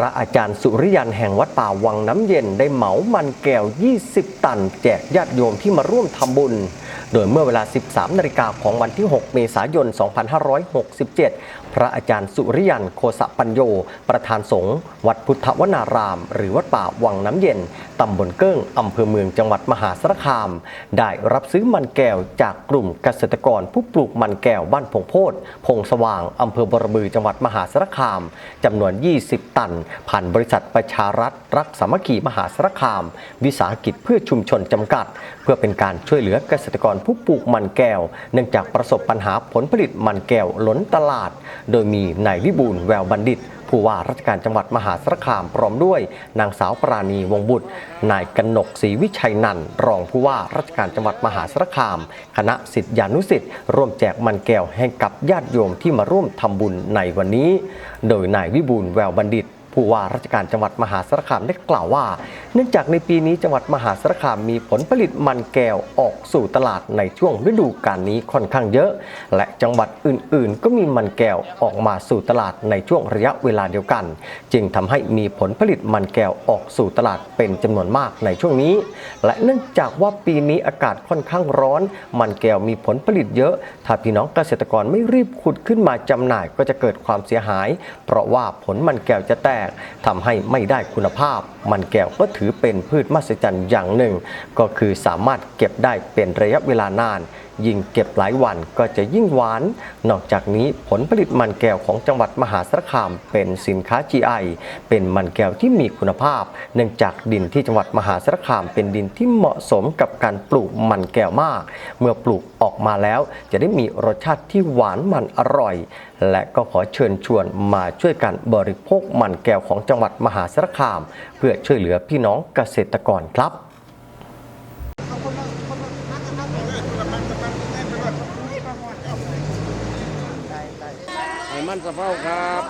ระอาจารย์สุริยันแห่งวัดป่าวังน้ำเย็นได้เหมามันแก้ว 20 ตัน แจกญาติโยมที่มาร่วมทำบุญ โดยเมื่อเวลา 13 นาฬิกาของวันที่ 6 เมษายน 2567 พระอาจารย์สุริยันโคสะปัญโย ประธานสงฆ์วัดพุทธวนาราม หรือวัดป่าวังน้ำเย็น ตำบลเกิ้งอำเภอเมืองจังหวัดมหาสารคาม ได้รับซื้อมันแก้วจากกลุ่มเกษตรกรผู้ปลูกมันแก้วบ้านพงโพธพงสว่างอำเภอบรบือจังหวัดมหาสารคามจำนวน 20 ตัน ผ่านบริษัทประชารัฐ รักสามัคคีมหาสารคาม วิสาหกิจเพื่อชุมชนจำกัด เพื่อเป็นการช่วยเหลือเกษตรกรผู้ปลูกมันแก้ว เนื่องจากประสบปัญหาผลผลิตมันแก้วล้นตลาด โดยมีนายวิบูลแววบัณฑิต ผู้ว่าราชการจังหวัดมหาสารคามพร้อมด้วย นางสาวปราณีวงบุตร นายกนกศรีวิชัยนันทรองผู้ว่าราชการจังหวัดมหาสารคาม คณะสิทธิานุสิทธิ์ร่วมแจกมันแก้วให้กับญาติโยมที่มาร่วมทำบุญในวันนี้ โดยนายวิบูลแววบัณฑิตผู้ว่าราชการจังหวัดมหาสารคามได้กล่าวว่า เนื่องจากในปีนี้จังหวัดมหาสารคามมีผลผลิตมันแก้วออกสู่ตลาดในช่วงฤดูกาลนี้ค่อนข้างเยอะ และจังหวัดอื่นๆ ก็มีมันแก้วออกมาสู่ตลาดในช่วงระยะเวลาเดียวกัน จึงทำให้มีผลผลิตมันแก้วออกสู่ตลาดเป็นจำนวนมากในช่วงนี้ และเนื่องจากว่าปีนี้อากาศค่อนข้างร้อน มันแก้วมีผลผลิตเยอะ ถ้าพี่น้องเกษตรกรไม่รีบขุดขึ้นมาจำหน่ายก็จะเกิดความเสียหาย เพราะว่าผลมันแก้วจะแตกทำให้ไม่ได้คุณภาพ มันแก้วก็ถืือเป็นพืชมหัศจรรย์อย่างหนึ่ง ก็คือสามารถเก็บได้เป็นระยะเวลานาน ยิ่งเก็บหลายวันก็จะยิ่งหวาน นอกจากนี้ผลผลิตมันแก้วของจังหวัดมหาสารคามเป็นสินค้า GI เป็นมันแก้วที่มีคุณภาพ เนื่องจากดินที่จังหวัดมหาสารคามเป็นดินที่เหมาะสมกับการปลูกมันแก้วมาก เมื่อปลูกออกมาแล้วจะได้มีรสชาติที่หวานมันอร่อย และก็ขอเชิญชวนมาช่วยกันบริโภคมันแก้วของจังหวัดมหาสารคาม เพื่อช่วยเหลือพี่น้องเกษตรกรครับ ให้มันสะเท้าครับ